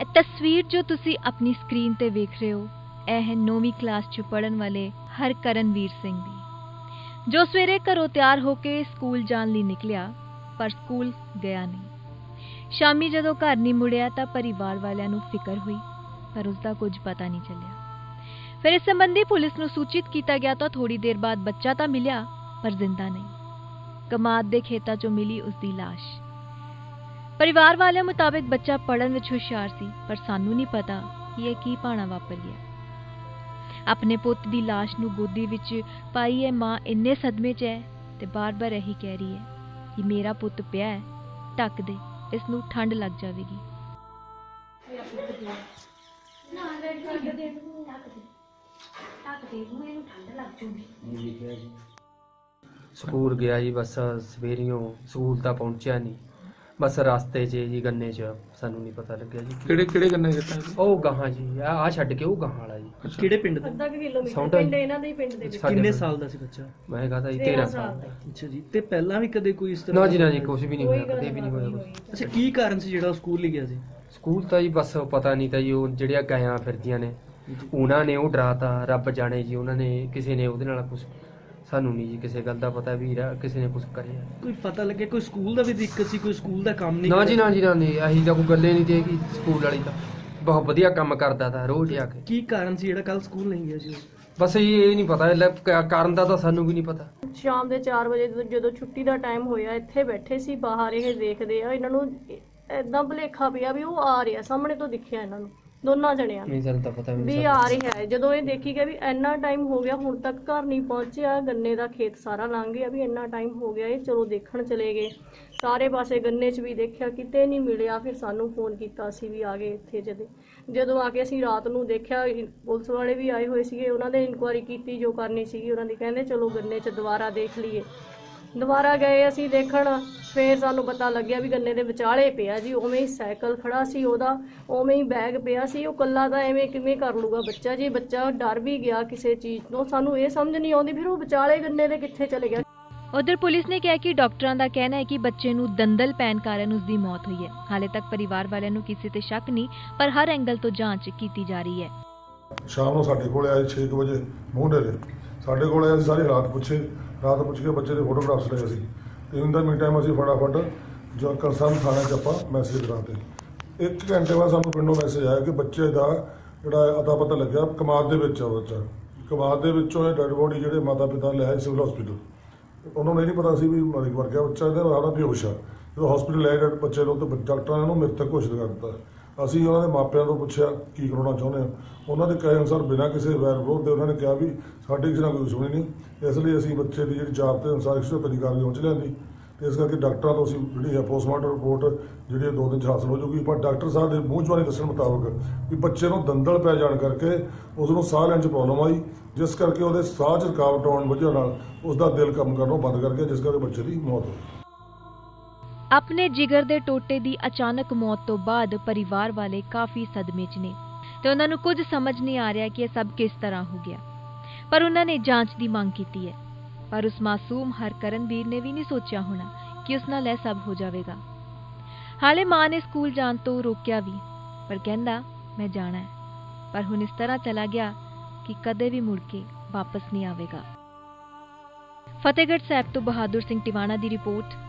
ਇਹ ਤਸਵੀਰ ਜੋ ਤੁਸੀਂ ਆਪਣੀ ਸਕਰੀਨ ਤੇ ਵੇਖ ਰਹੇ ਹੋ, ਇਹ ਹੈ 9ਵੀਂ ਕਲਾਸ 'ਚ ਪੜਨ ਵਾਲੇ ਹਰਕਰਨਵੀਰ ਸਿੰਘ ਦੀ। ਜੋ ਸਵੇਰੇ ਘਰੋਂ ਤਿਆਰ ਹੋ ਕੇ ਸਕੂਲ ਜਾਣ ਲਈ ਨਿਕਲਿਆ, ਪਰ ਸਕੂਲ ਗਿਆ ਨਹੀਂ। ਸ਼ਾਮੀ ਜਦੋਂ ਘਰ ਨਹੀਂ ਮੁੜਿਆ ਤਾਂ ਪਰਿਵਾਰ ਵਾਲਿਆਂ ਨੂੰ ਫਿਕਰ ਹੋਈ, ਪਰ ਉਸ ਦਾ ਕੁਝ ਪਤਾ ਨਹੀਂ ਚੱਲਿਆ। ਫਿਰ ਇਸ ਸੰਬੰਧੀ ਪੁਲਿਸ ਨੂੰ ਸੂਚਿਤ ਕੀਤਾ ਗਿਆ ਤਾਂ ਥੋੜੀ ਦੇਰ ਬਾਅਦ ਬੱਚਾ ਤਾਂ ਮਿਲਿਆ, ਪਰ ਜ਼ਿੰਦਾ ਨਹੀਂ। ਕਮਾਦ ਦੇ ਖੇਤਾਂ 'ਚੋਂ ਮਿਲੀ ਉਸ ਦੀ ਲਾਸ਼। ਪਰਿਵਾਰ ਵਾਲਿਆਂ ਮੁਤਾਬਕ ਬੱਚਾ ਪੜਨ ਵਿੱਚ ਹੁਸ਼ਿਆਰ ਸੀ, ਪਰ ਸਾਨੂੰ ਨਹੀਂ ਪਤਾ ਕਿ ਇਹ ਕੀ ਪਾਣਾ ਵਾਪਰ ਗਿਆ ਆਪਣੇ ਪੁੱਤ ਦੀ ਲਾਸ਼ ਨੂੰ ਗੋਦੀ ਵਿੱਚ ਪਾਈ ਹੈ, ਮਾਂ ਇੰਨੇ ਸਦਮੇ 'ਚ ਹੈ ਤੇ ਬਾਰ-ਬਾਰ ਇਹੀ ਕਹਿ ਰਹੀ ਹੈ ਕਿ ਮੇਰਾ ਪੁੱਤ ਪਿਆ ਹੈ, ਢੱਕ ਦੇ, ਇਸ ਨੂੰ ਠੰਡ ਲੱਗ ਜਾਵੇਗੀ। ਸਕੂਲ ਗਿਆ ਜੀ, ਬਸ ਸਵੇਰੀਓ ਸਕੂਲ ਤਾਂ ਪਹੁੰਚਿਆ ਨਹੀਂ। ਬਸ ਰਸਤੇ 'ਚ ਜੀ ਗੰਨੇ 'ਚ ਸਾਨੂੰ ਨਹੀਂ ਪਤਾ ਲੱਗਿਆ ਜੀ। ਕਿਹੜੇ ਕਿਹੜੇ ਗੰਨੇ ਦਿੱਤਾ ਜੀ ਉਹ ਗਾਹਾਂ ਜੀ ਆ ਆ ਛੱਡ ਕੇ ਉਹ ਗਾਹਾਂ ਵਾਲਾ ਜੀ। ਕਿਹੜੇ ਪਿੰਡ ਦਾ ਅੱਧਾ ਕੁ ਕਿਲੋਮੀਟਰ ਪਿੰਡ ਇਹਨਾਂ ਦੇ ਹੀ ਪਿੰਡ ਦੇ ਵਿੱਚ। ਸਾਡੇ ਕਿੰਨੇ ਪਿੰਡ। ਸਾਲ ਦਾ ਸੀ ਬੱਚਾ? ਮੈਂ ਕਹਤਾ ਜੀ 13 13 ਸਾਲ ਦਾ। ਅੱਛਾ ਜੀ ਤੇ ਪਹਿਲਾਂ ਵੀ ਕਦੇ ਕੋਈ ਇਸ ਤਰ੍ਹਾਂ ਨਾ ਜੀ ਨਾ ਜੀ ਕੁਝ ਵੀ ਨਹੀਂ ਹੋਇਆ ਕਦੇ ਵੀ ਨਹੀਂ ਹੋਇਆ ਕੁਛ। ਅੱਛਾ ਕੀ ਕਾਰਨ ਸੀ ਜਿਹੜਾ ਉਹ ਸਕੂਲ ਨਹੀਂ ਗਿਆ ਸੀ? ਸਕੂਲ ਤਾਂ ਜੀ ਬਸ ਪਤਾ ਨਹੀਂ ਤਾਂ ਜੀ ਉਹ ਜਿਹੜੀਆਂ ਗਾਇਆਂ ਫਿਰਦੀਆਂ ਨੇ ਉਹਨਾਂ ਨੇ ਉਹ ਡਰਾਤਾ ਰੱਬ ਜਾਣੇ ਜੀ ਉਹਨਾਂ ਨੇ ਕਿਸੇ ਨੇ ਉਹਦੇ ਨਾਲ ਕੁਝ ਸਾਨੂੰ ਨਹੀਂ ਜੀ ਕਿਸੇ ਗੱਲ ਦਾ ਪਤਾ ਵੀ ਰਾ- ਕਿਸੇ ਨੇ ਕੁਝ ਕਰਿਆ। ਕੋਈ ਪਤਾ ਲੱਗਿਆ ਕੋਈ ਸਕੂਲ ਦਾ ਵੀ ਦਿੱਕਤ ਸੀ ਕੋਈ ਸਕੂਲ ਦਾ ਕੰਮ ਨਹੀਂ ਨਾ ਜੀ? ਨਾ ਜੀ ਨਾ ਨਹੀਂ ਅਹੀ ਤਾਂ ਕੋਈ ਗੱਲੇ ਨਹੀਂ ਦੇਗੀ ਸਕੂਲ ਵਾਲੀ ਤਾਂ। ਬਹੁਤ ਵਧੀਆ ਕੰਮ ਕਰਦਾ ਤਾ ਰੋਜ਼ ਆ ਕੇ। ਕੀ ਕਾਰਨ ਸੀ ਜਿਹੜਾ ਕੱਲ ਸਕੂਲ ਨਹੀਂ ਗਿਆ ਜੀ ਉਹ? ਬਸ ਇਹ ਇਹ ਨਹੀਂ ਪਤਾ ਇਹ ਕਾਰਨ ਦਾ ਤਾਂ ਸਾਨੂੰ ਵੀ ਨਹੀਂ ਪਤਾ। ਸ਼ਾਮ ਦੇ 4 ਵਜੇ ਜਦੋਂ- ਜਦੋਂ ਛੁੱਟੀ ਦਾ ਟਾਈਮ ਹੋਇਆ ਇੱਥੇ ਬੈਠੇ ਸੀ ਬਾਹਰ ਇਹ ਦੇਖਦੇ ਆ ਇਹਨਾਂ ਨੂੰ ਐਦਾਂ ਭੁਲੇਖਾ ਪਿਆ ਵੀ ਉਹ ਆ ਰਿਹਾ ਸਾਹਮਣੇ ਤੋਂ ਦਿਖਿਆ ਇਹਨਾਂ ਨੂੰ। ਦੋਨਾਂ ਜਣਿਆਂ ਨੂੰ। ਨਹੀਂ ਸਾਨੂੰ ਤਾਂ ਪਤਾ ਵੀ ਵੀ ਨਹੀਂ ਆ ਰਿਹਾ ਹੈ। ਜਦੋਂ ਇਹ ਦੇਖੀ ਗਿਆ ਵੀ ਇੰਨਾ ਟਾਈਮ ਹੋ ਗਿਆ ਹੁਣ ਤੱਕ ਘਰ ਨਹੀਂ ਪਹੁੰਚਿਆ ਗੰਨੇ ਦਾ ਖੇਤ ਸਾਰਾ ਲੰਘ ਗਿਆ ਵੀ ਇੰਨਾ ਟਾਈਮ ਹੋ ਗਿਆ ਇਹ ਚਲੋ ਦੇਖਣ ਚਲੇ ਗਏ। ਸਾਰੇ ਪਾਸੇ ਗੰਨੇ 'ਚ ਵੀ ਦੇਖਿਆ ਕਿਤੇ ਨਹੀਂ ਮਿਲਿਆ। ਫਿਰ ਸਾਨੂੰ ਫੋਨ ਕੀਤਾ ਅਸੀਂ ਵੀ ਆ ਗਏ ਇੱਥੇ ਜਦੇ। ਜਦੋਂ ਆ ਕੇ ਅਸੀਂ ਰਾਤ ਨੂੰ ਦੇਖਿਆ ਪੁਲਿਸ ਵਾਲੇ ਵੀ ਆਏ ਹੋਏ ਸੀਗੇ ਉਹਨਾਂ ਨੇ ਇਨਕੁਆਇਰੀ ਕੀਤੀ ਜੋ ਕਰਨੀ ਸੀਗੀ ਉਹਨਾਂ ਦੀ ਕਹਿੰਦੇ ਚਲੋ ਗੰਨੇ 'ਚ ਦੁਬਾਰਾ ਦੇਖ ਲਈਏ। ਦੁਬਾਰਾ ਗਏ ਅਸੀਂ ਦੇਖਣ ਫੇਰ ਸਾਨੂੰ ਪਤਾ ਲੱਗਿਆ ਵੀ ਗੰਨੇ ਦੇ ਵਿਚਾਲੇ ਪਿਆ ਜੀ ਉਵੇਂ ਹੀ ਸਾਈਕਲ ਖੜਾ ਸੀ ਉਹਦਾ ਉਵੇਂ ਹੀ ਬੈਗ ਪਿਆ ਸੀ ਉਹ ਕੱਲਾ ਤਾਂ ਐਵੇਂ ਕਿਵੇਂ ਕਰ ਲੂਗਾ ਬੱਚਾ ਜੀ ਬੱਚਾ ਡਰ ਵੀ ਗਿਆ ਕਿਸੇ ਚੀਜ਼ ਤੋਂ ਸਾਨੂੰ ਇਹ ਸਮਝ ਨਹੀਂ ਆਉਂਦੀ ਫਿਰ ਉਹ ਵਿਚਾਲੇ ਗੰਨੇ ਦੇ ਕਿੱਥੇ ਚਲੇ ਗਿਆ? ਉਧਰ ਪੁਲਿਸ ਨੇ ਕਿਹਾ ਕਿ ਡਾਕਟਰਾਂ ਦਾ ਕਹਿਣਾ ਹੈ ਕਿ ਬੱਚੇ ਨੂੰ ਦੰਦਲ ਪੈਣ ਕਾਰਨ ਉਸ ਦੀ ਮੌਤ ਹੋਈ ਹੈ। ਹਾਲੇ ਤੱਕ ਪਰਿਵਾਰ ਵਾਲਿਆਂ ਨੂੰ ਕਿਸੇ ਤੇ ਸ਼ੱਕ ਨਹੀਂ ਪਰ ਹਰ ਐਂਗਲ ਤੋਂ ਜਾਂਚ ਕੀਤੀ ਜਾ ਰਹੀ ਹੈ। ਸ਼ਾਮ ਨੂੰ ਸਾਡੇ ਕੋਲ ਆਏ 6 ਵਜੇ ਮੂੰਡੇ ਦੇ ਸਾਡੇ ਕੋਲ ਆਏ, ਅਸੀਂ ਸਾਰੀ ਰਾਤ ਪੁੱਛੇ, ਰਾਤ ਪੁੱਛ ਕੇ ਬੱਚੇ ਦੇ ਫੋਟੋਗ੍ਰਾਫਸ ਲਏ ਅਸੀਂ। ਤੇ ਇਨ ਦਾ ਮੀਨ ਟਾਈਮ ਅਸੀਂ ਫਟਾਫਟ ਜੋ ਕੰਸਰਨ ਥਾਣੇ 'ਚ ਆਪਾਂ ਮੈਸੇਜ ਕਰਾਤੇ ਇੱਕ ਘੰਟੇ ਬਾਅਦ ਸਾਨੂੰ ਪਿੰਡੋਂ ਮੈਸੇਜ ਆਇਆ ਕਿ ਬੱਚੇ ਦਾ ਜਿਹੜਾ ਅਤਾ ਪਤਾ ਲੱਗਿਆ, ਕਮਾਦ ਦੇ ਵਿੱਚ ਆ ਬੱਚਾ। ਕਮਾਦ ਦੇ ਵਿੱਚੋਂ ਇਹ ਡੈਡ ਬੋਡੀ ਜਿਹੜੇ ਮਾਤਾ ਪਿਤਾ ਲੈ ਆਏ ਸਿਵਲ ਹਸਪੀਟਲ ਉਹਨਾਂ ਨੂੰ ਇਹ ਨਹੀਂ ਪਤਾ ਸੀ ਵੀ ਮਰ ਮਰ ਗਿਆ ਬੱਚਾ, ਇਹਦਾ ਸਾਰਾ ਬੇਹੋਸ਼ ਆ। ਜਦੋਂ ਹਸਪੀਟਲ ਲੈ ਗਏ, ਬੱਚੇ ਨੂੰ ਤੇ ਡਾਕਟਰਾਂ ਨੇ ਉਹਨੂੰ ਮ੍ਰਿਤਕ ਘੋਸ਼ਿਤ ਕਰ ਦਿੱਤਾ। ਅਸੀਂ ਉਹਨਾਂ ਦੇ ਮਾਪਿਆਂ ਤੋਂ ਪੁੱਛਿਆ ਕੀ ਕਰਾਉਣਾ ਚਾਹੁੰਦੇ ਆ। ਉਹਨਾਂ ਦੇ ਕਹੇ ਅਨੁਸਾਰ ਬਿਨਾਂ ਕਿਸੇ ਵੈਰ ਵਿਰੋਧ ਦੇ ਉਹਨਾਂ ਨੇ ਕਿਹਾ ਵੀ ਸਾਡੀ ਕਿਸੇ ਨਾਲ ਕੋਈ ਦੁਸ਼ਮਣੀ ਨਹੀਂ। ਇਸ ਲਈ ਅਸੀਂ ਬੱਚੇ ਦੀ ਜਿਹੜੀ ਜਾਤ ਦੇ ਅਨੁਸਾਰ 175 ਕਾਰਵਾਈ ਪਹੁੰਚ ਲਿਆਂਦੀ। ਤੇ ਇਸ ਕਰਕੇ ਡਾਕਟਰਾਂ ਤੋਂ ਅਸੀਂ ਜਿਹੜੀ ਹੈ ਪੋਸਟਮਾਰਟਮ ਰਿਪੋਰਟ ਜਿਹੜੀ ਹੈ ਦੋ ਦਿਨ ਚ ਹਾਸਲ ਹੋ ਜਾਊਗੀ ਪਰ ਡਾਕਟਰ ਸਾਹਿਬ ਦੇ ਮੂੰਹ ਜਵਾਨੀ ਦੱਸਣ ਮੁਤਾਬਕ ਵੀ ਬੱਚੇ ਨੂੰ ਦੰਦਲ ਪੈ ਜਾਣ ਕਰਕੇ ਉਸ ਨੂੰ ਸਾਹ ਲੈਣ ਚ ਪ੍ਰੋਬਲਮ ਆਈ, ਜਿਸ ਕਰਕੇ ਉਹਦੇ ਸਾਹ ਚ ਰੁਕਾਵਟ ਆਉਣ ਵਜ੍ਹਾ ਨਾਲ ਉਸ ਦਾ ਦਿਲ ਕੰਮ ਕਰਨੋਂ ਬੰਦ ਕਰ ਗਿਆ, ਜਿਸ ਕਰਕੇ ਬੱਚੇ ਦੀ ਮੌਤ ਹੋਈ ਆਪਣੇ ਜਿਗਰ ਦੇ ਟੋਟੇ ਦੀ ਅਚਾਨਕ ਮੌਤ ਤੋਂ ਬਾਅਦ ਪਰਿਵਾਰ ਵਾਲੇ ਕਾਫੀ ਸਦਮੇ 'ਚ ਨੇ ਤੇ ਉਹਨਾਂ ਨੂੰ ਕੁਝ ਸਮਝ ਨਹੀਂ ਆ ਰਿਹਾ ਕਿ ਇਹ ਸਭ ਕਿਸ ਤਰ੍ਹਾਂ ਹੋ ਗਿਆ। ਪਰ ਉਹਨਾਂ ਨੇ ਜਾਂਚ ਦੀ ਮੰਗ ਕੀਤੀ ਹੈ। ਪਰ ਉਸ ਮਾਸੂਮ ਹਰਕਰਨਵੀਰ ਨੇ ਵੀ ਨਹੀਂ ਸੋਚਿਆ ਹੋਣਾ ਕਿ ਉਸ ਨਾਲ ਇਹ ਸਭ ਹੋ ਜਾਵੇਗਾ। ਹਾਲੇ ਮਾਂ ਨੇ ਸਕੂਲ ਜਾਣ ਤੋਂ ਰੋਕਿਆ ਵੀ, ਪਰ ਕਹਿੰਦਾ, ਮੈਂ ਜਾਣਾ ਹੈ। ਪਰ ਹੁਣ ਇਸ ਤਰ੍ਹਾਂ ਚਲਾ ਗਿਆ ਕਿ ਕਦੇ ਵੀ ਮੁੜ ਕੇ ਵਾਪਸ ਨਹੀਂ ਆਵੇਗਾ। ਫਤਿਹਗੜ੍ਹ ਸਾਹਿਬ ਤੋਂ ਬਹਾਦਰ ਸਿੰਘ ਟਿਵਾਣਾ ਦੀ ਰਿਪੋਰਟ।